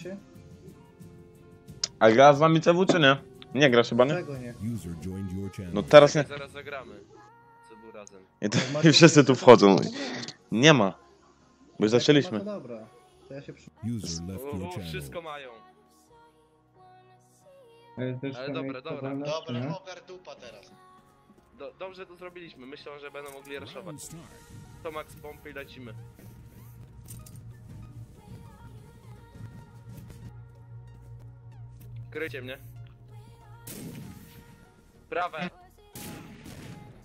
Przyniesie? A gra z nami CW czy nie? Nie grasz chyba, nie? Czego nie? User joined your channel. No teraz nie. Zaraz zagramy. Co był razem. I, to, i wszyscy tu wchodzą. Nie ma. Bo już No zaczęliśmy. to dobra. To ja się przy... User left O, your o, channel. wszystko mają. Ale, dobra, dobra. Dobra, ogar dupa teraz. Do, dobrze to zrobiliśmy. Myślę, że będą mogli raszować. Round start. To max pompy i lecimy. Kryjcie mnie. Prawe.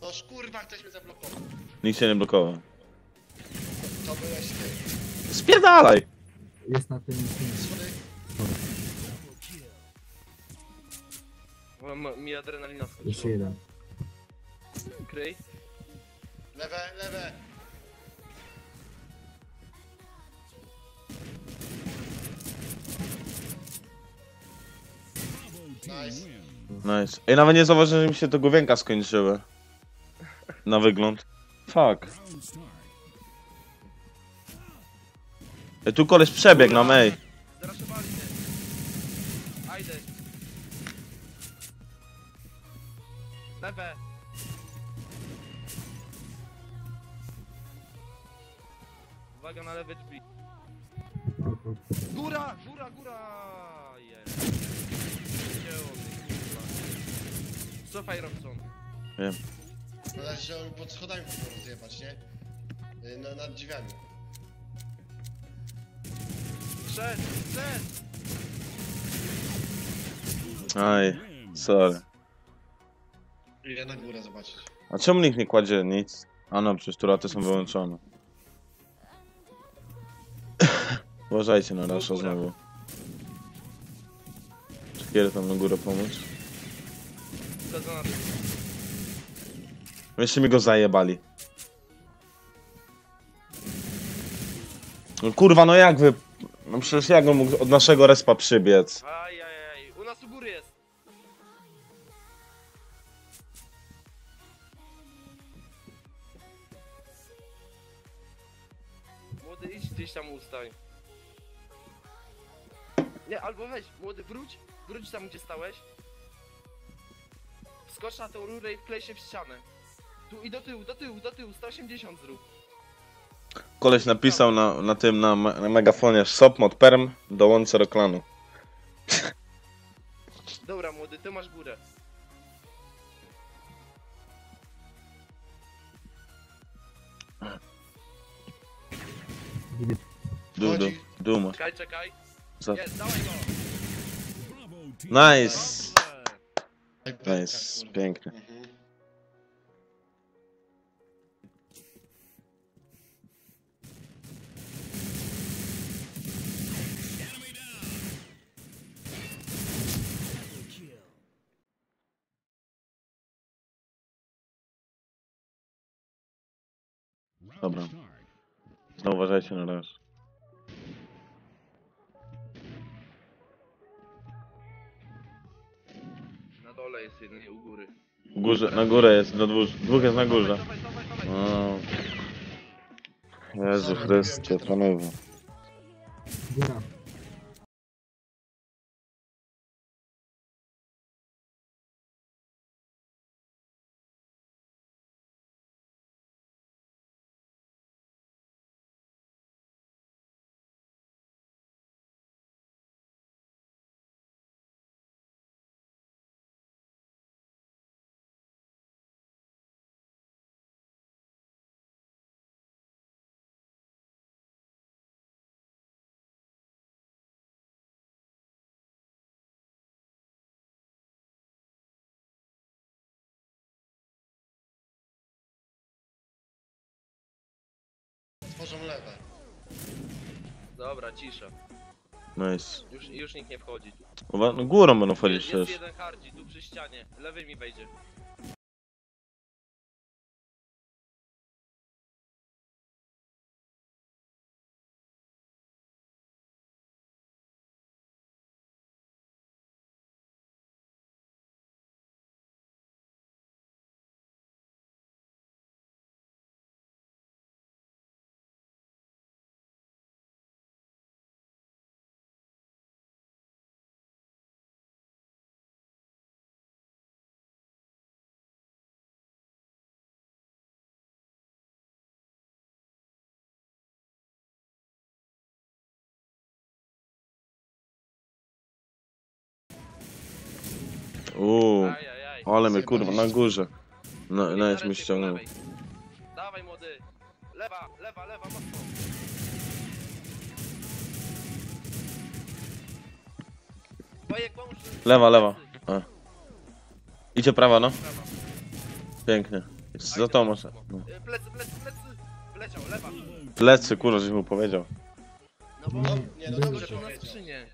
No kurwa, ktoś mnie zablokował. Nikt się nie blokował. To byłeś ty. Spierdalaj! Jest na tym... m- Mi adrenalina skoczyła. Jeszcze jeden. Kryj. Lewe, lewe. Nice. Nice. Ej, nawet nie zauważyłem, że mi się to główienka skończyły. Na wygląd. Fuck. Ej, tu koleś przebiegł nam, ej. Ajdę. Lewe. Uwaga na lewe drzwi. Góra, góra, góra! Jest. Wzięło mnie, kurwa. Cofaj, Robson. No na razie on pod schodami próbował rozjebać, nie? Y, No, nad drzwiami. Szedł, szedł! Aj, sorry. Idę na górę zobaczyć. A czemu nikt nie kładzie nic? A no, przecież turaty są wyłączone. Uważajcie na rasza znowu. Czy kiedy tam na górę pomóc? Wchodzą na dół. Jeszcze mi go zajebali. No kurwa, no jak wy... No przecież jak on mógł od naszego respa przybiec? Ajajaj, u nas u góry jest. Młody, idź gdzieś tam ustań. Nie, albo weź, młody, wróć, wróć tam gdzie stałeś. Skocz na tą rurę i wklej się w ścianę. Tu i do tyłu, do tyłu, do tyłu, 180 zrób. Koleś napisał na, na tym, na, me- na megafonie Shop mod perm, dołączę do klanu. Dobra, młody, ty masz górę. Dół, dół masz. Czekaj, czekaj. Za... Jest, dawaj go. Nice! Dobrze. Nice, pięknie. Mhm. Round Dobra. start. No uważajcie na raz. Dole jest u góry. Górze, na górę jest, do dwóch, dwóch jest na górze. Dawaj, dawaj, dawaj. O. Jezu Chryste, panowie. Góra. Lewe. Dobra, cisza. Nice. Już, już nikt nie wchodzi. Uwa- no górą będą wchodzić Jest, jest przecież. jeden hardzi, tu przy ścianie. Lewy mi wejdzie. Uuu, Ajajaj. ale mnie kurwa na górze. No, no na jest mi ściągnął. Dawaj młody. Lewa, lewa, lewa, mocno. Bajek. Lewa, lewa. A. Idzie prawa, no. Prawa. Pięknie. A, Za to może. No. Y, Plecy, plecy, plecy. Wleciał, lewa. Plecy, kurwa, żeś mu powiedział. No bo nie, no Dobrze dobrze na powiedział. skrzynię.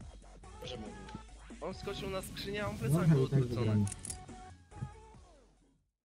Dobrze mówił. On skoczył na skrzynię, a on No plecami tak odwrócony.